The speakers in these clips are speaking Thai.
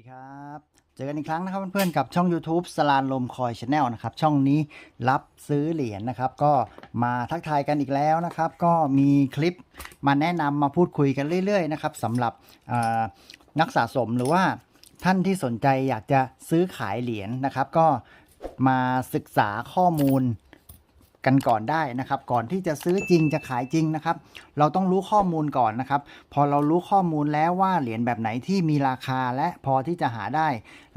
ดีครับ เจอกันอีกครั้งนะครับเพื่อนๆกับช่อง YouTube สลานลมคอยชาแนลนะครับ ช่องนี้รับซื้อเหรียญนะครับ ก็มาทักทายกันอีกแล้วนะครับ ก็มีคลิปมาแนะนำมาพูดคุยกันเรื่อยๆนะครับสำหรับนักสะสมหรือว่าท่านที่สนใจอยากจะซื้อขายเหรียญนะครับ ก็มาศึกษาข้อมูล กันก่อนได้นะครับ ก่อนที่จะซื้อจริงจะขายจริงนะครับ เราต้องรู้ข้อมูลก่อนนะครับ พอเรารู้ข้อมูลแล้วว่าเหรียญแบบไหนที่มีราคาและพอที่จะหาได้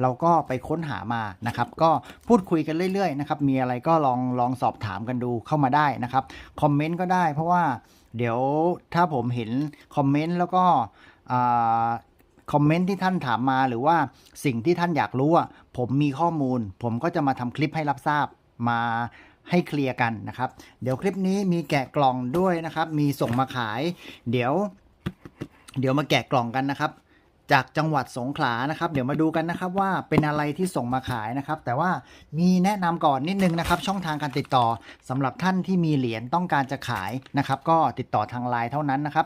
เราก็ไปค้นหามานะครับ ก็พูดคุยกันเรื่อยๆนะครับ มีอะไรก็ลองลองสอบถามกันดูเข้ามาได้นะครับ คอมเมนต์ก็ได้ เพราะว่าเดี๋ยวถ้าผมเห็นคอมเมนต์แล้วก็คอมเมนต์ที่ท่านถามมาหรือว่าสิ่งที่ท่านอยากรู้อะผมมีข้อมูล ผมก็จะมาทำคลิปให้รับทราบมา ให้เคลียร์กันนะครับ เดี๋ยวคลิปนี้มีแกะกล่องด้วยนะครับ มีส่งมาขาย เดี๋ยว เดี๋ยวมาแกะกล่องกันนะครับ จากจังหวัดสงขลานะครับ เดี๋ยวมาดูกันนะครับว่าเป็นอะไรที่ส่งมาขายนะครับ แต่ว่ามีแนะนำก่อนนิดนึงนะครับ ช่องทางการติดต่อสำหรับท่านที่มีเหรียญต้องการจะขายนะครับ ก็ติดต่อทางไลน์เท่านั้นนะครับ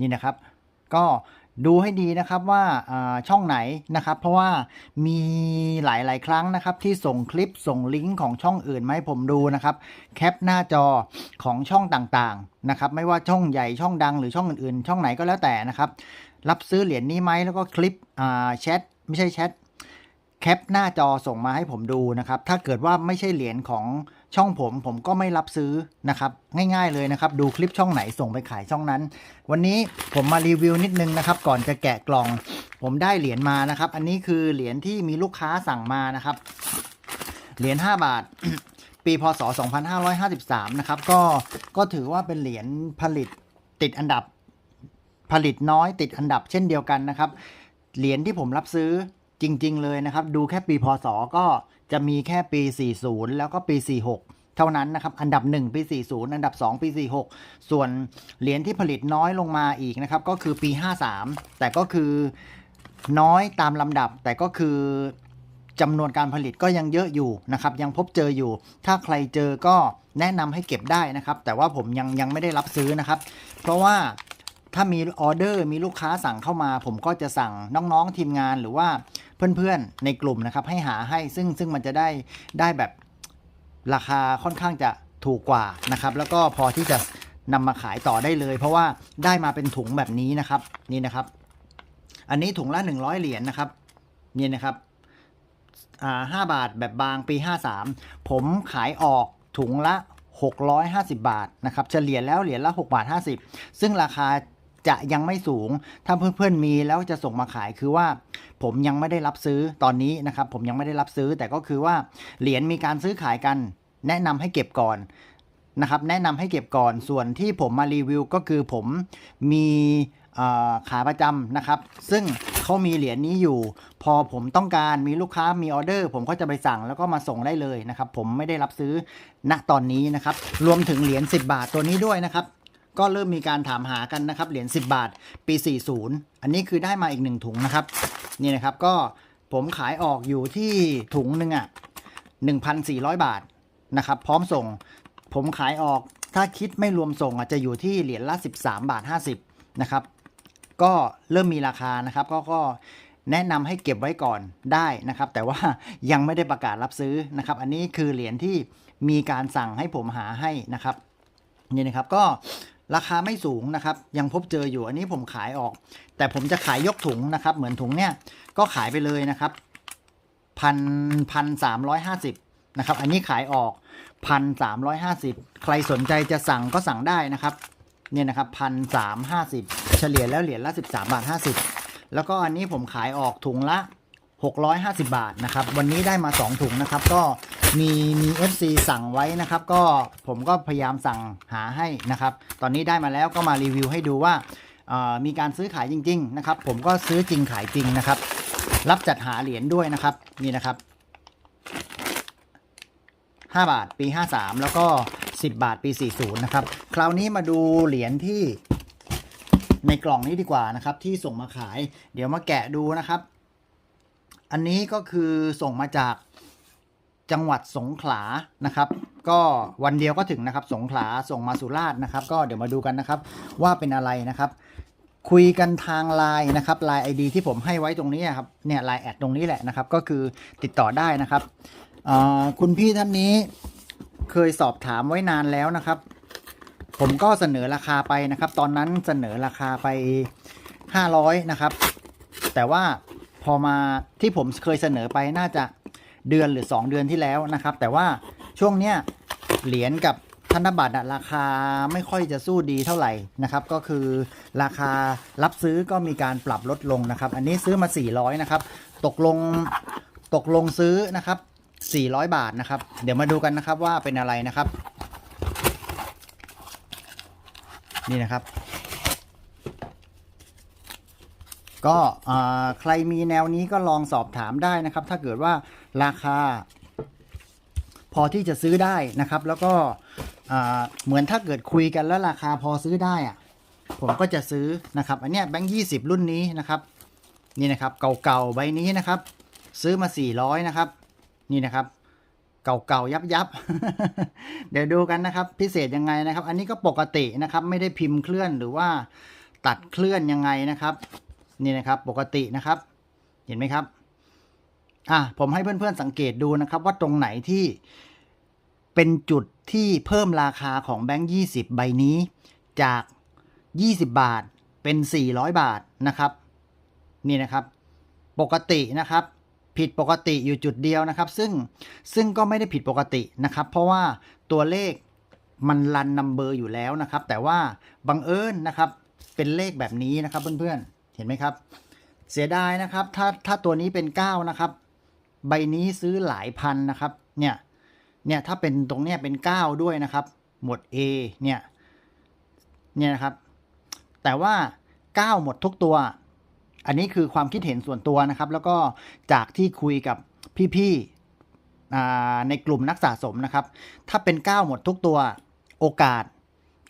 นี่นะครับ ก็ ดูให้ดีนะครับว่าช่องไหนนะครับ เพราะว่ามีหลาย ๆ ครั้งนะครับ ที่ส่งคลิปส่งลิงก์ของช่องอื่นมาให้ผมดูนะครับ แคปหน้าจอของช่องต่าง ๆ นะครับ ไม่ว่าช่องใหญ่ช่องดังหรือช่องอื่น ๆ ช่องไหนก็แล้วแต่นะครับ รับซื้อเหรียญนี้ไหมแล้วก็คลิปแชทไม่ใช่แชทแคปหน้าจอส่งมาให้ผมดูนะครับ ถ้าเกิดว่าไม่ใช่เหรียญของ ช่องผมผมก็ไม่รับซื้อนะครับ ง่ายๆเลยนะครับ ดูคลิปช่องไหนส่งไปขายช่องนั้น วันนี้ผมมารีวิวนิดนึงนะครับ ก่อนจะแกะกล่อง ผมได้เหรียญมานะครับ อันนี้คือเหรียญที่มีลูกค้าสั่งมานะครับ เหรียญ5บาท ปีพศ 2553 นะครับ ก็ก็ถือว่าเป็นเหรียญผลิตติดอันดับ ผลิตน้อยติดอันดับเช่นเดียวกันนะครับเหรียญที่ผมรับซื้อ จริง ๆ เลยนะครับ ดูแค่ปีพศก็จะมีแค่ปี 40 แล้วก็ปี 46 เท่านั้นนะครับ อันดับ 1 ปี 40 อันดับ 2 ปี 46 ส่วนเหรียญที่ผลิตน้อยลงมาอีกนะครับ ก็คือปี 53 แต่ก็คือน้อยตามลำดับ แต่ก็คือจำนวนการผลิตก็ยังเยอะอยู่นะครับ ยังพบเจออยู่ ถ้าใครเจอก็แนะนำให้เก็บได้นะครับ แต่ว่าผมยังยังไม่ได้รับซื้อนะครับ เพราะว่า ถ้ามีออเดอร์มีลูกค้าสั่งเข้ามา ผมก็จะสั่งน้องๆทีมงานหรือว่าเพื่อนๆในกลุ่มนะครับ ให้หาให้ซึ่งซึ่งมันจะได้ได้แบบราคาค่อนข้างจะถูกกว่านะครับ แล้วก็พอที่จะนำมาขายต่อได้เลย เพราะว่าได้มาเป็นถุงแบบนี้นะครับนี่นะครับ อันนี้ถุงละ 100 เหรียญนะครับนี่นะครับห้าบาทแบบบางปี 53 ผมขายออกถุงละ 650 บาทนะครับเฉลี่ยแล้วเหรียญละ 6 บาท 50 ซึ่งราคา จะยังไม่สูง ถ้าเพื่อนๆมีแล้วจะส่งมาขายคือว่า ผมยังไม่ได้รับซื้อตอนนี้นะครับ ผมยังไม่ได้รับซื้อ แต่ก็คือว่าเหรียญมีการซื้อขายกัน แนะนำให้เก็บก่อนนะครับแนะนำให้เก็บก่อนส่วนที่ผมมารีวิวก็คือผมมีขาประจำนะครับ ซึ่งเขามีเหรียญนี้อยู่ พอผมต้องการมีลูกค้ามีออเดอร์ ผมก็จะไปสั่งแล้วก็มาส่งได้เลยนะครับ ผมไม่ได้รับซื้อณตอนนี้นะครับ รวมถึงเหรียญ10 บาทตัวนี้ด้วยนะครับ ก็เริ่มมีการถามหากันนะครับ เหรียญ10 บาท ปี 40 อันนี้คือได้มาอีกหนึ่งถุงนะครับ นี่นะครับก็ผมขายออกอยู่ที่ถุงหนึ่งอะ 1,400 บาทนะครับ พร้อมส่ง ผมขายออกถ้าคิดไม่รวมส่งอะจะอยู่ที่เหรียญละ 13 บาท 50 นะครับ ก็เริ่มมีราคานะครับ ก็ก็แนะนำให้เก็บไว้ก่อนได้นะครับ แต่ว่ายังไม่ได้ประกาศรับซื้อนะครับ อันนี้คือเหรียญที่มีการสั่งให้ผมหาให้นะครับนี่นะครับก็ ราคาไม่สูงนะครับ ยังพบเจออยู่อันนี้ผมขายออก แต่ผมจะขายยกถุงนะครับ เหมือนถุงเนี้ยก็ขายไปเลยนะครับพันพันสามร้อยห้าสิบนะครับ อันนี้ขายออกพันสามร้อยห้าสิบใครสนใจจะสั่งก็สั่งได้นะครับ เนี่ยนะครับพันสามห้าสิบเฉลี่ยแล้วเหรียญละสิบสามบาทห้าสิบแล้วก็อันนี้ผมขายออกถุงละ 650 บาทนะครับ วันนี้ได้มา 2 ถุงนะครับ ก็ มีมี FC สั่งไว้นะครับ ก็ผมก็พยายามสั่งหาให้นะครับ ตอนนี้ได้มาแล้วก็มารีวิวให้ดูว่ามีการซื้อขายจริง ๆ นะครับ ผมก็ซื้อจริงขายจริงนะครับ รับจัดหาเหรียญด้วยนะครับนี่นะครับ 5 บาทปี 53 แล้วก็ 10 บาทปี 40 นะครับ คราวนี้มาดูเหรียญที่ในกล่องนี้ดีกว่านะครับ ที่ส่งมาขาย เดี๋ยวมาแกะดูนะครับ อันนี้ก็คือส่งมาจาก จังหวัดสงขลานะครับ ก็วันเดียวก็ถึงนะครับ สงขลาส่งมาสุราษฎร์นะครับ ก็เดี๋ยวมาดูกันนะครับ ว่าเป็นอะไรนะครับ คุยกันทางไลน์นะครับไลน์ไอดีที่ผมให้ไว้ตรงนี้ครับเนี่ยไลน์แอดตรงนี้แหละนะครับ ก็คือติดต่อได้นะครับคุณพี่ท่านนี้เคยสอบถามไว้นานแล้วนะครับ ผมก็เสนอราคาไปนะครับ ตอนนั้นเสนอราคาไป 500 นะครับ แต่ว่าพอมาที่ผมเคยเสนอไปน่าจะ เดือนหรือ 2 เดือนที่แล้วนะครับ แต่ว่าช่วงเนี้ยเหรียญกับธนบัตรราคาไม่ค่อยจะสู้ดีเท่าไหร่นะครับ ก็คือราคารับซื้อก็มีการปรับลดลงนะครับ อันนี้ซื้อมา 400 นะครับ ตกลงตกลงซื้อนะครับ 400 บาทนะครับ เดี๋ยวมาดูกันนะครับว่าเป็นอะไรนะครับ นี่นะครับ ก็อ่าใครมีแนวนี้ก็ลองสอบถามได้นะครับ ถ้าเกิดว่า ราคา พอที่จะซื้อได้นะครับ แล้วก็เหมือนถ้าเกิดคุยกันแล้วราคาพอซื้อได้อะผมก็จะซื้อนะครับ อันเนี้ยแบงค์ยี่สิบรุ่นนี้นะครับ นี่นะครับเก่าๆใบนี้นะครับ ซื้อมา400นะครับ นี่นะครับเก่าๆยับยับๆเดี๋ยวดูกันนะครับ พิเศษยังไงนะครับ อันนี้ก็ปกตินะครับ ไม่ได้พิมพ์เคลื่อนหรือว่าตัดเคลื่อนยังไงนะครับ นี่นะครับปกตินะครับ เห็นไหมครับ อะผมให้เพื่อนๆสังเกตดูนะครับว่าตรงไหนที่เป็นจุดที่เพิ่มราคาของแบงค์20 ใบนี้ จาก 20 บาทเป็น 400 บาทนะครับ นี่นะครับ ปกตินะครับ ผิดปกติอยู่จุดเดียวนะครับ ซึ่งซึ่งก็ไม่ได้ผิดปกตินะครับ เพราะว่าตัวเลขมันรันนัมเบอร์อยู่แล้วนะครับ แต่ว่าบังเอิญนะครับ เป็นเลขแบบนี้นะครับเพื่อนๆเห็นไหมครับ เสียดายนะครับ ถ้าถ้าตัวนี้เป็น 9 นะครับ ใบนี้ซื้อหลายพันนะครับ เนี่ย เนี่ยถ้าเป็นตรงเนี้ยเป็น 9 ด้วยนะครับ หมวด A เนี่ย เนี่ยนะครับ แต่ว่า 9 หมดทุกตัว อันนี้คือความคิดเห็นส่วนตัวนะครับ แล้วก็จากที่คุยกับพี่ๆในกลุ่มนักสะสมนะครับ ถ้าเป็น 9 หมดทุกตัว โอกาส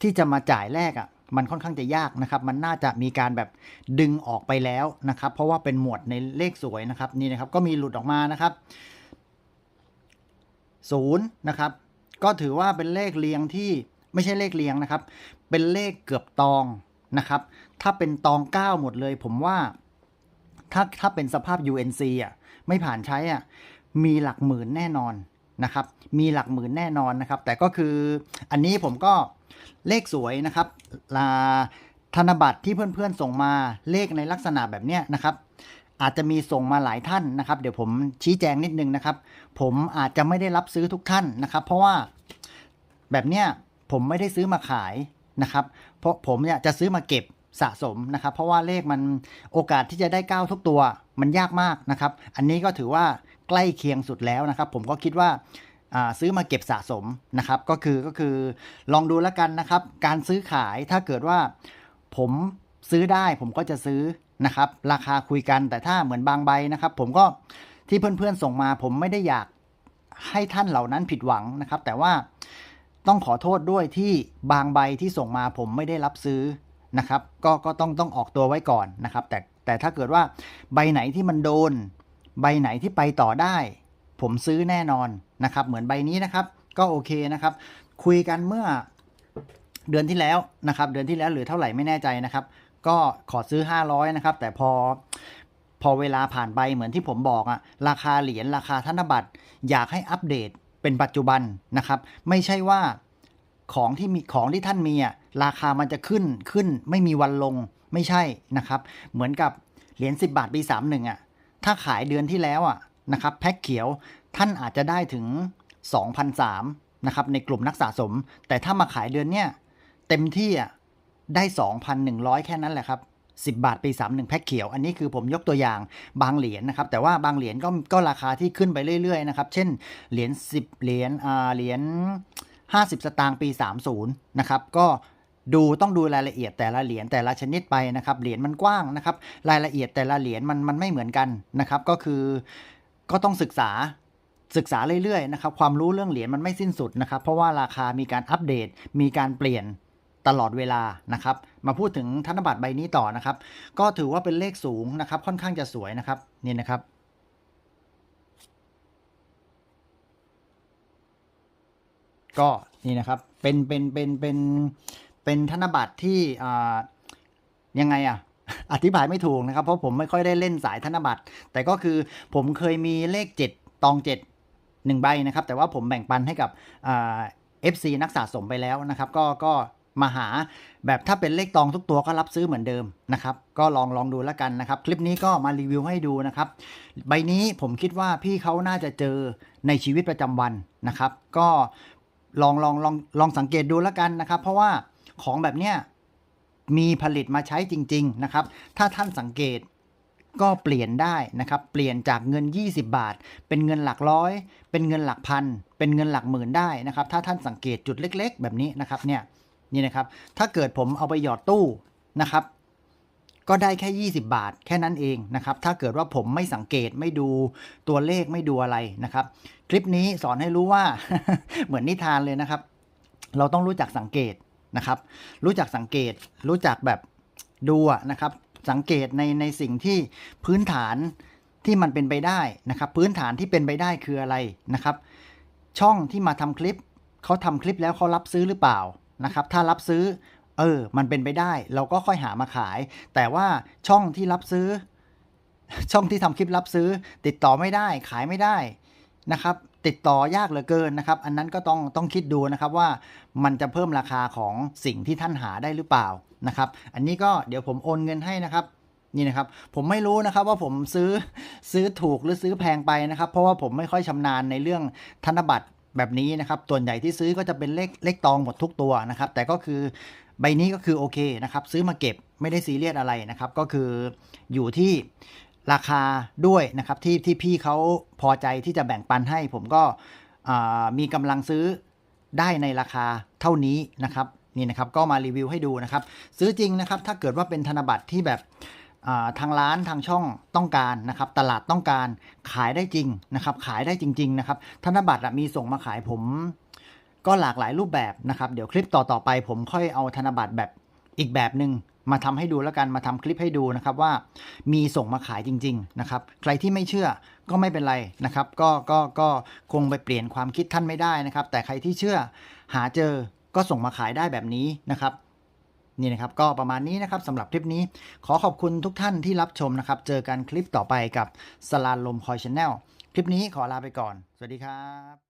ที่จะมาจ่ายแรกอะ่ะ มันค่อนข้างจะยากนะครับ มันน่าจะมีการแบบดึงออกไปแล้วนะครับ เพราะว่าเป็นหมวดในเลขสวยนะครับนี่นะครับก็มีหลุดออกมานะครับศูนย์นะครับ ก็ถือว่าเป็นเลขเรียงที่ไม่ใช่เลขเรียงนะครับ เป็นเลขเกือบตองนะครับ ถ้าเป็นตอง 9 หมดเลย ผมว่าถ้าถ้าเป็นสภาพ UNC อะไม่ผ่านใช้อะมีหลักหมื่นแน่นอน นะครับ มีหลักหมื่นแน่นอนนะครับ แต่ก็คืออันนี้ผมก็เลขสวยนะครับลาธนบัตรที่เพื่อนๆส่งมาเลขในลักษณะแบบเนี้ยนะครับ อาจจะมีส่งมาหลายท่านนะครับ เดี๋ยวผมชี้แจงนิดนึงนะครับ ผมอาจจะไม่ได้รับซื้อทุกท่านนะครับ เพราะว่าแบบเนี้ยผมไม่ได้ซื้อมาขายนะครับ เพราะผมเนี่ยจะซื้อมาเก็บสะสมนะครับ เพราะว่าเลขมันโอกาสที่จะได้ 9 ทุกตัวมันยากมากนะครับ อันนี้ก็ถือว่า ใกล้เคียงสุดแล้วนะครับ ผมก็คิดว่าซื้อมาเก็บสะสมนะครับ ก็คือก็คือลองดูแล้วกันนะครับ การซื้อขายถ้าเกิดว่าผมซื้อได้ผมก็จะซื้อนะครับ ราคาคุยกันแต่ถ้าเหมือนบางใบนะครับ ผมก็ที่เพื่อนๆส่งมา ผมไม่ได้อยากให้ท่านเหล่านั้นผิดหวังนะครับ แต่ว่าต้องขอโทษด้วยที่บางใบที่ส่งมาผมไม่ได้รับซื้อนะครับ ก็ก็ต้องต้องออกตัวไว้ก่อนนะครับ แต่แต่ถ้าเกิดว่าใบไหนที่มันโดน ใบไหนที่ไปต่อได้ ผมซื้อแน่นอนนะครับ เหมือนใบนี้นะครับ ก็โอเคนะครับ คุยกันเมื่อเดือนที่แล้วนะครับ เดือนที่แล้วหรือเท่าไหร่ไม่แน่ใจนะครับ ก็ขอซื้อ 500นะครับ แต่พอพอเวลาผ่านไปเหมือนที่ผมบอกอะราคาเหรียญราคาธนบัตร อยากให้อัปเดตเป็นปัจจุบันนะครับ ไม่ใช่ว่าของที่มีของที่ท่านมีอะราคามันจะขึ้นขึ้นไม่มีวันลงไม่ใช่นะครับ เหมือนกับเหรียญ10 บาทปี 31อะ ถ้าขายเดือนที่แล้วอะนะครับแพ็คเขียวท่านอาจจะได้ถึง 2,003นะครับในกลุ่มนักสะสม แต่ถ้ามาขายเดือนเนี้ยเต็มที่อะได้ 2,100 แค่นั้นแหละครับ10 บาทปี 31 แพ็คเขียว อันนี้คือผมยกตัวอย่างบางเหรียญนะครับ แต่ว่าบางเหรียญก็ก็ราคาที่ขึ้นไปเรื่อยๆนะครับ เช่นเหรียญ10 เหรียญอ่าเหรียญ50 สตางค์ปี 30 นะครับ ก็ ดูต้องดูรายละเอียดแต่ละเหรียญแต่ละชนิดไปนะครับเหรียญมันกว้างนะครับ รายละเอียดแต่ละเหรียญมันมันไม่เหมือนกันนะครับ ก็คือก็ต้องศึกษาศึกษาเรื่อยๆนะครับความรู้เรื่องเหรียญมันไม่สิ้นสุดนะครับ เพราะว่าราคามีการอัปเดต มีการเปลี่ยนตลอดเวลานะครับ มาพูดถึงธนบัตรใบนี้ต่อนะครับ ก็ถือว่าเป็นเลขสูงนะครับ ค่อนข้างจะสวยนะครับนี่นะครับก็นี่นะครับเป็นเป็นเป็นเป็น เป็นธนบัตรที่ยังไงอะอธิบายไม่ถูกนะครับ เพราะผมไม่ค่อยได้เล่นสายธนบัตร แต่ก็คือผมเคยมีเลข 7 ตอง 7 1 ใบนะครับ แต่ว่าผมแบ่งปันให้กับเอ่า FC นักสะสมไปแล้วนะครับ ก็ก็มาหาแบบถ้าเป็นเลขตองทุกตัวก็รับซื้อเหมือนเดิมนะครับ ก็ลองลองดูแล้วกันนะครับ คลิปนี้ก็มารีวิวให้ดูนะครับ ใบนี้ผมคิดว่าพี่เขาน่าจะเจอในชีวิตประจำวันนะครับ ก็ลองลองลองลองสังเกตดูแล้วกันนะครับ เพราะว่า ของแบบเนี้ยมีผลิตมาใช้จริง ๆ นะครับ ถ้าท่านสังเกตก็เปลี่ยนได้นะครับ เปลี่ยนจากเงิน 20 บาท เป็นเงินหลักร้อย เป็นเงินหลักพัน เป็นเงินหลักหมื่นได้นะครับ ถ้าท่านสังเกตจุดเล็ก ๆ แบบนี้นะครับเนี่ยนี่นะครับ ถ้าเกิดผมเอาไปหยอดตู้นะครับ ก็ได้แค่ 20 บาท แค่นั้นเองนะครับ ถ้าเกิดว่าผมไม่สังเกตไม่ดูตัวเลขไม่ดูอะไรนะครับ คลิปนี้สอนให้รู้ว่าเหมือนนิทานเลยนะครับ เราต้องรู้จักสังเกต นะครับ รู้จักสังเกตรู้จักแบบดูนะครับ สังเกตในในสิ่งที่พื้นฐานที่มันเป็นไปได้นะครับ พื้นฐานที่เป็นไปได้คืออะไรนะครับ ช่องที่มาทำคลิปเขาทำคลิปแล้วเขารับซื้อหรือเปล่านะครับ ถ้ารับซื้อ เออ มันเป็นไปได้ เราก็ค่อยหามาขาย แต่ว่าช่องที่รับซื้อ ช่องที่ทำคลิปรับซื้อ ติดต่อไม่ได้ ขายไม่ได้นะครับ ติดต่อยากเหลือเกินนะครับ อันนั้นก็ต้องต้องคิดดูนะครับว่ามันจะเพิ่มราคาของสิ่งที่ท่านหาได้หรือเปล่านะครับ อันนี้ก็เดี๋ยวผมโอนเงินให้นะครับนี่นะครับผมไม่รู้นะครับว่าผมซื้อซื้อถูกหรือซื้อแพงไปนะครับ เพราะว่าผมไม่ค่อยชำนาญในเรื่องธนบัตรแบบนี้นะครับส่วนใหญ่ที่ซื้อก็จะเป็นเลขเลขตองหมดทุกตัวนะครับ แต่ก็คือใบนี้ก็คือโอเคนะครับ ซื้อมาเก็บไม่ได้ซีเรียสอะไรนะครับ ก็คืออยู่ที่ ราคาด้วยนะครับที่ที่พี่เขาพอใจที่จะแบ่งปันให้ ผมก็มีกำลังซื้อได้ในราคาเท่านี้นะครับนี่นะครับก็มารีวิวให้ดูนะครับ ซื้อจริงนะครับ ถ้าเกิดว่าเป็นธนบัตรที่แบบทางร้านทางช่องต้องการนะครับ ตลาดต้องการขายได้จริงนะครับ ขายได้จริง ๆ นะครับ ธนบัตรมีส่งมาขายผม ก็หลากหลายรูปแบบนะครับ เดี๋ยวคลิปต่อๆไป ผมค่อยเอาธนบัตรแบบ อีกแบบหนึ่งมาทำให้ดูแล้วกันมาทำคลิปให้ดูนะครับว่ามีส่งมาขายจริง ๆ นะครับ ใครที่ไม่เชื่อก็ไม่เป็นไรนะครับ ก็ก็ก็คงไปเปลี่ยนความคิดท่านไม่ได้นะครับ แต่ใครที่เชื่อหาเจอก็ส่งมาขายได้แบบนี้นะครับนี่นะครับก็ประมาณนี้นะครับสำหรับคลิปนี้ ขอขอบคุณทุกท่านที่รับชมนะครับ เจอกันคลิปต่อไปกับสลานลมคอยชาแนลคลิปนี้ขอลาไปก่อน สวัสดีครับ